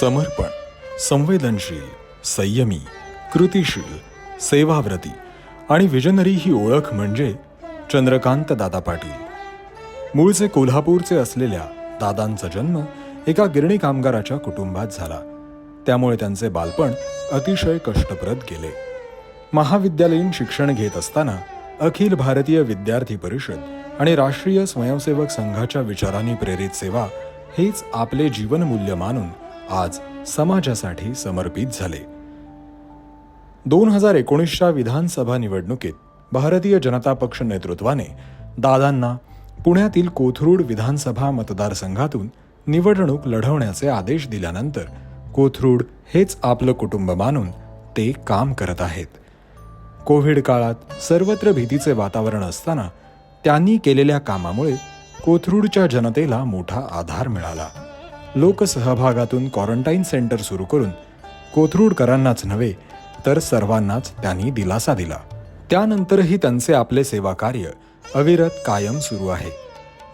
समर्पण संवेदनशील संयमी कृतिशील सेवाव्रती आणि विजनरी ही ओळख म्हणजे चंद्रकांत दादा पाटील. मूळचे कोल्हापूरचे असलेल्या दादांचा जन्म एका गिरणी कामगाराच्या कुटुंबात झाला. त्यामुळे त्यांचे बालपण अतिशय कष्टप्रद गेले. महाविद्यालयीन शिक्षण घेत असताना अखिल भारतीय विद्यार्थी परिषद आणि राष्ट्रीय स्वयंसेवक संघाच्या विचारांनी प्रेरित सेवा हेच आपले जीवनमूल्य मानून आज समाजासाठी समर्पित झाले. दोन हजार एकोणीसच्या विधानसभा निवडणुकीत भारतीय जनता पक्ष नेतृत्वाने दादांना पुण्यातील कोथरूड विधानसभा मतदारसंघातून निवडणूक लढवण्याचे आदेश दिल्यानंतर कोथरूड हेच आपलं कुटुंब मानून ते काम करत आहेत. कोविड काळात सर्वत्र भीतीचे वातावरण असताना त्यांनी केलेल्या कामामुळे कोथरूडच्या जनतेला मोठा आधार मिळाला. लोकसहभागातून क्वारंटाईन सेंटर सुरू करून कोथरूडकरांनाच नव्हे तर सर्वांनाच त्यांनी दिलासा दिला. त्यानंतरही त्यांचे आपले सेवा कार्य अविरत कायम सुरू आहे.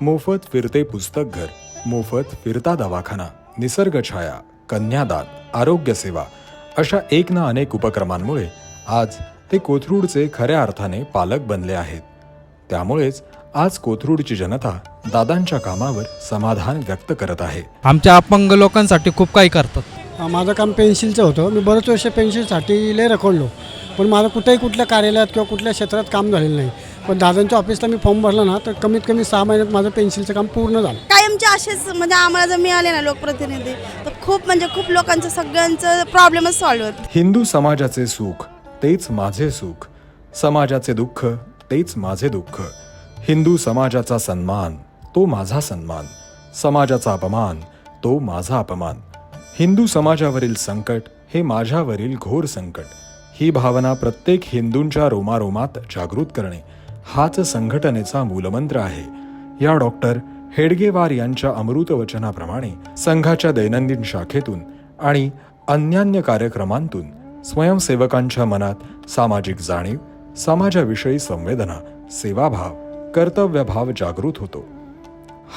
मोफत फिरते पुस्तकघर मोफत फिरता दवाखाना निसर्गछाया कन्यादान आरोग्य सेवा अशा एक ना अनेक उपक्रमांमुळे आज ते कोथरूडचे खऱ्या अर्थाने पालक बनले आहेत. त्यामुळेच आज कोथरूडची जनता दादांच्या कामावर समाधान व्यक्त करत आहे. आमच्या अपंग लोकांसाठी खूप काही करतात. माझं काम पेन्सिलचं होतं. मी बरेच वर्ष पेन्सिलसाठी लय रखडलो. पण माझं कुठेही कुठल्या कार्यालयात किंवा कुठल्या क्षेत्रात काम झालेलं नाही. पण दादांच्या ऑफिसला मी फॉर्म भरला ना तर कमीत कमी सहा महिन्यात माझं पेन्सिलचं काम पूर्ण झालं. कायमचे असेच म्हणजे आम्हाला जर मिळाले ना लोकप्रतिनिधी तर खूप म्हणजे खूप लोकांचं सगळ्यांचं प्रॉब्लेमच सॉल्व्ह होत. हिंदू समाजाचे सुख तेच माझे सुख. समाजाचे दुःख तेच माझे दुःख. हिंदू समाजाचा सन्मान तो माझा सन्मान. समाजाचा अपमान तो माझा अपमान. हिंदू समाजावरील संकट हे माझ्यावरील घोर संकट. ही भावना प्रत्येक हिंदूंच्या रोमारोमात जागृत करणे हाच संघटनेचा मूलमंत्र आहे. या डॉक्टर हेडगेवार यांच्या अमृत वचनाप्रमाणे संघाच्या दैनंदिन शाखेतून आणि अन्यान्य कार्यक्रमांतून स्वयंसेवकांच्या मनात सामाजिक जाणीव समाजाविषयी संवेदना सेवाभाव कर्तव्यभाव जागृत होतो.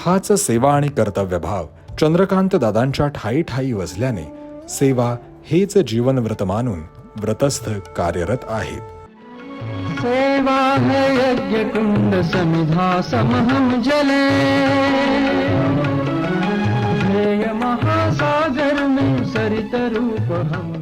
हाच सेवा आणि कर्तव्यभाव चंद्रकांत दादांच्या ठाई ठाई वजल्याने सेवा हेच जीवन व्रत मानून व्रतस्थ कार्यरत आहेत. सेवा है यज्ञ कुंड समिधा समहम जले। ध्येय महासागर में सरित रूप हम